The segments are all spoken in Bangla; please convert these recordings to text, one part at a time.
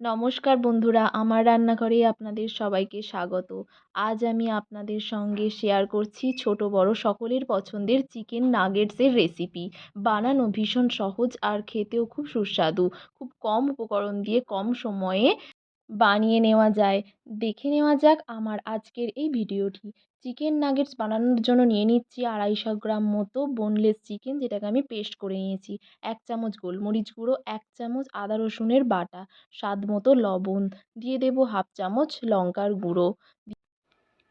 নমস্কার বন্ধুরা, আমার রান্নাঘরে আপনাদের সবাইকে স্বাগত। আজ আমি আপনাদের সঙ্গে শেয়ার করছি ছোট বড় সকলের পছন্দের চিকেন নাগেটসের রেসিপি বানানো ভীষণ সহজ আর খেতেও খুব সুস্বাদু। খুব কম উপকরণ দিয়ে কম সময়ে বানিয়ে নেওয়া যায়। দেখে নেওয়া যাক আমার আজকের এই ভিডিওটি। চিকেন নাগেটস বানানোর জন্য নিয়ে নিচ্ছি আড়াইশো গ্রাম মতো বোনলেস চিকেন যেটাকে আমি পেস্ট করে নিয়েছি। এক চামচ গোলমরিচ গুঁড়ো, এক চামচ আদা রসুনের বাটা, স্বাদ মতো লবণ। দিয়ে দেবো হাফ চামচ লঙ্কার গুঁড়ো।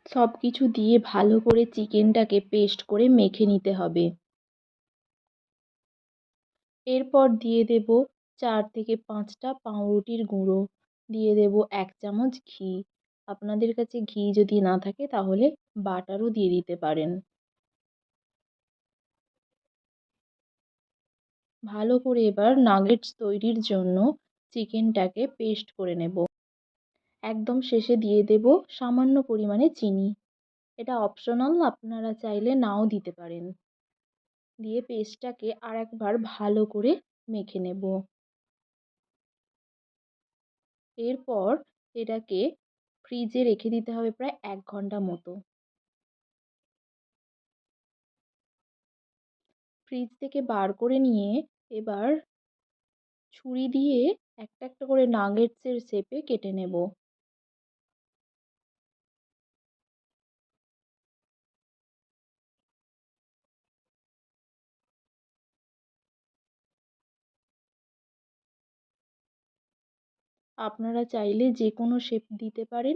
সব কিছু দিয়ে ভালো করে চিকেনটাকে পেস্ট করে মেখে নিতে হবে। এরপর দিয়ে দেব চার থেকে পাঁচটা পাউরুটির গুঁড়ো। দিয়ে দেব এক চামচ ঘি। আপনাদের কাছে ঘি যদি না থাকে তাহলে বাটারও দিয়ে দিতে পারেন। ভালো করে এবার নাগেটস তৈরির জন্য চিকেনটাকে পেস্ট করে নেব। একদম শেষে দিয়ে দেব সামান্য পরিমাণে চিনি। এটা অপশনাল আপনারা চাইলে নাও দিতে পারেন। দিয়ে পেস্টটাকে আর একবার ভালো করে মেখে নেব। এরপর এটাকে ফ্রিজে রেখে দিতে হবে প্রায় এক ঘণ্টা মতো। ফ্রিজ থেকে বার করে নিয়ে এবার ছুরি দিয়ে একটা একটা করে নাগেটসের শেপে কেটে নেব। আপনারা চাইলে যে কোনো শেপ দিতে পারেন।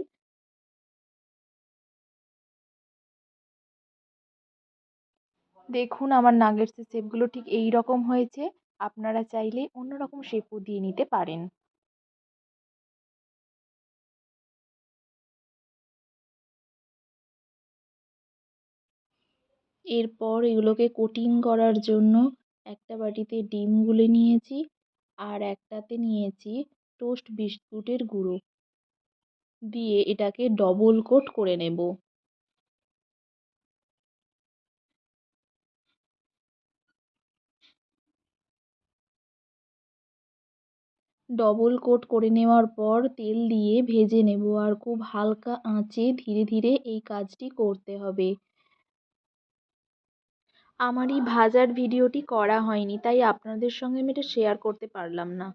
দেখুন আমার নাগেটসের শেপগুলো ঠিক এই রকম হয়েছে। আপনারা চাইলে অন্য রকম শেপও দিয়ে নিতে পারেন। এরপর এগুলোকে কোটিং করার জন্য একটা বাটিতে ডিম গুলে নিয়েছি আর একটাতে নিয়েছি টোস্ট বিস্কুটের গুঁড়ো দিয়ে এটাকে ডবল কোট করে নেব। ডবল কোট করে নেওয়ার পর তেল দিয়ে ভেজে নেব আর খুব হালকা আঁচে ধীরে ধীরে এই কাজটি করতে হবে। আমার এই ভাজার ভিডিওটি করা হয়নি, তাই আপনাদের সঙ্গে আমি এটা শেয়ার করতে পারলাম না।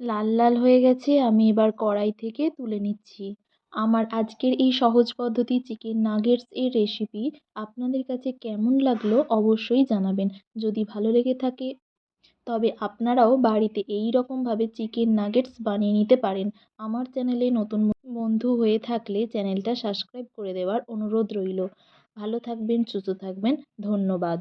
লাল লাল হয়ে গেছে, আমি এবার কড়াই থেকে তুলে নিচ্ছি। আমার আজকের এই সহজ পদ্ধতি চিকেন নাগেটস এর রেসিপি আপনাদের কাছে কেমন লাগল অবশ্যই জানাবেন। যদি ভালো লেগে থাকে, তবে আপনারাও বাড়িতে এই রকমভাবে চিকেন নাগেটস বানিয়ে নিতে পারেন। আমার চ্যানেলে নতুন বন্ধু হয়ে থাকলে চ্যানেলটা সাবস্ক্রাইব করে দেওয়ার অনুরোধ রইল। ভালো থাকবেন, সুস্থ থাকবেন, ধন্যবাদ।